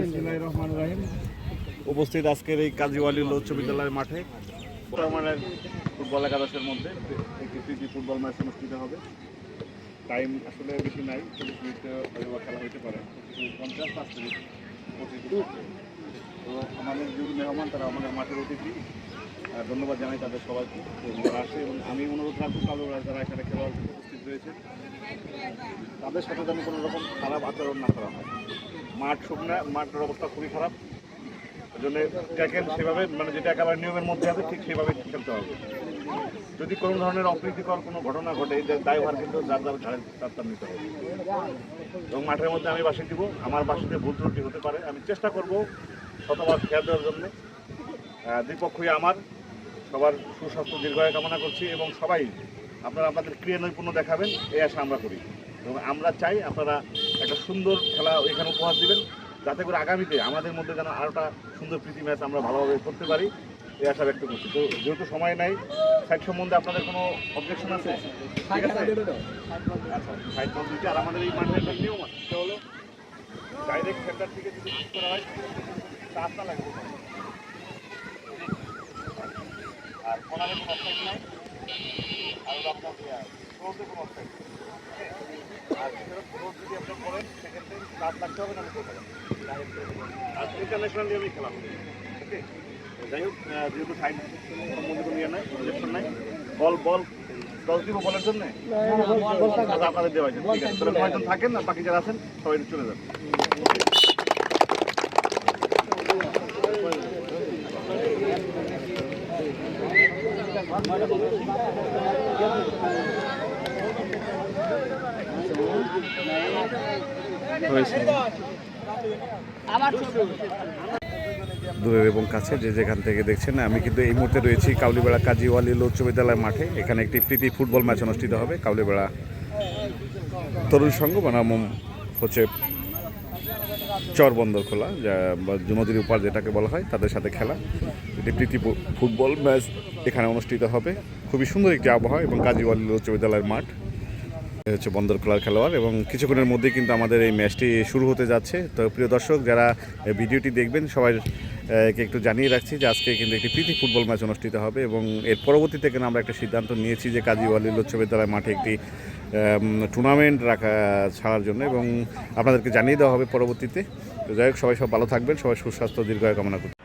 বিসমিল্লাহির রহমানির রহিম উপস্থিত আজকের এই কাজীওয়ালি উচ্চ বিদ্যালয়ের মাঠে। বর্তমানের ফুটবল একাদশের মধ্যে একটি প্রীতি ফুটবল ম্যাচ অনুষ্ঠিত হবে। টাইম আসলে বেশি নাই চল্লিশ মিনিটে হয়তো খেলা হইতে পারে। পঞ্চাশ পাঁচ মিনিট পঁচিশ তো আমাদের যে মেহমান তারা আমাদের মাঠের অতিথি। ধন্যবাদ জানাই তাদের সবাইকে আসে এবং আমি অনুরোধ রাখব কালো যারা এখানে খেলোয়াড় উপস্থিত রয়েছে। তাদের সাথে যেন কোনো রকম খারাপ আচরণ না করা হয়। মাঠ শুকনা, মাঠের অবস্থা খুবই খারাপ। জন্য দেখেন সেভাবে মানে যেটা একেবারে নিয়মের মধ্যে আছে, ঠিক সেভাবে খেলতে হবে। যদি কোনো ধরনের অপ্রীতিকর কোনো ঘটনা ঘটে যে দায়ভার কিন্তু যার যার ঘাড়ে তার নিতে হবে। এবং মাঠের মধ্যে আমি বাসি দিব। আমার বাসিতে ভুল ত্রুটি হতে পারে। আমি চেষ্টা করব শতভাগ খেয়াল দেওয়ার জন্য। দ্বিপক্ষই আমার সবার সুস্বাস্থ্য দীর্ঘায় কামনা করছি এবং সবাই আপনারা আপনাদের ক্রিয়া নৈপুণ্য দেখাবেন, এই আশা আমরা করি। এবং আমরা চাই আপনারা একটা সুন্দর খেলা এখানে উপহার দিবেন, যাতে করে আগামীতে আমাদের মধ্যে যেন আরোটা সুন্দর প্রীতি ম্যাচ আমরা ভালোভাবে করতে পারি, এই আশা ব্যক্ত করছি। তো যেহেতু সময় নাই সাইড সম্বন্ধে আপনাদের কোনো অবজেকশন আছে? ঠিক আছে? আচ্ছা আর আমাদের এই মাঠের একটা নিয়ম আছে, সেটা হলো ডাইরেক্ট সেন্টার থেকে যদি করা হয় লাগবে। আর কোনারে কোনো অফসাইড নাই। আর আপনার ক্লোজে কোনো আর ক্লোজ যদি আপনার করেন সেক্ষেত্রে লাগতে হবে না আর ইন্টারন্যাশনাল খেলা হবে যাই হোক আহ, যেহেতু সাইড সম্বন্ধে কোনো ইয়ে নাই অবজেকশন নাই বল বল। দশ দিব বলের জন্য? আচ্ছা, আপনাদের দেওয়া হয়েছে ঠিক আছে। তাহলে কয়েকজন থাকেন আর বাকি যারা আছেন সবাই চলে যান। দূরের এবং কাছে যে যেখান থেকে দেখছেন, আমি কিন্তু এই মুহূর্তে রয়েছি কাউলিবেড়া কাজীওয়ালি উচ্চ বিদ্যালয় মাঠে। এখানে একটি প্রীতি ফুটবল ম্যাচ অনুষ্ঠিত হবে। কাউলিবেড়া তরুণ সংঘ বনাম হচ্ছে চরবন্দর খোলা, যা বা নদীর উপার যেটাকে বলা হয়, তাদের সাথে খেলা। এটি প্রীতি ফুটবল ম্যাচ এখানে অনুষ্ঠিত হবে। খুবই সুন্দর একটি আবহাওয়া এবং কাজীওয়ালি উচ্চ বিদ্যালয়ের মাঠ। হচ্ছে বন্দর খোলার খেলোয়াড় এবং কিছুক্ষণের মধ্যে কিন্তু আমাদের এই ম্যাচটি শুরু হতে যাচ্ছে। তো প্রিয় দর্শক, যারা ভিডিওটি দেখবেন, সবাই একটু জানিয়ে রাখছি যে আজকে কিন্তু একটি প্রীতি ফুটবল ম্যাচ অনুষ্ঠিত হবে এবং এর পরবর্তীতে কিন্তু আমরা একটা সিদ্ধান্ত নিয়েছি যে কাজী ওয়ালিল উচ্চ বিদ্যালয় মাঠে একটি টুর্নামেন্ট রাখা ছাড়ার জন্য এবং আপনাদেরকে জানিয়ে দেওয়া হবে পরবর্তীতে। তো যাই হোক, সবাই সব ভালো থাকবেন, সবাই সুস্বাস্থ্য, দীর্ঘায়ু কামনা করি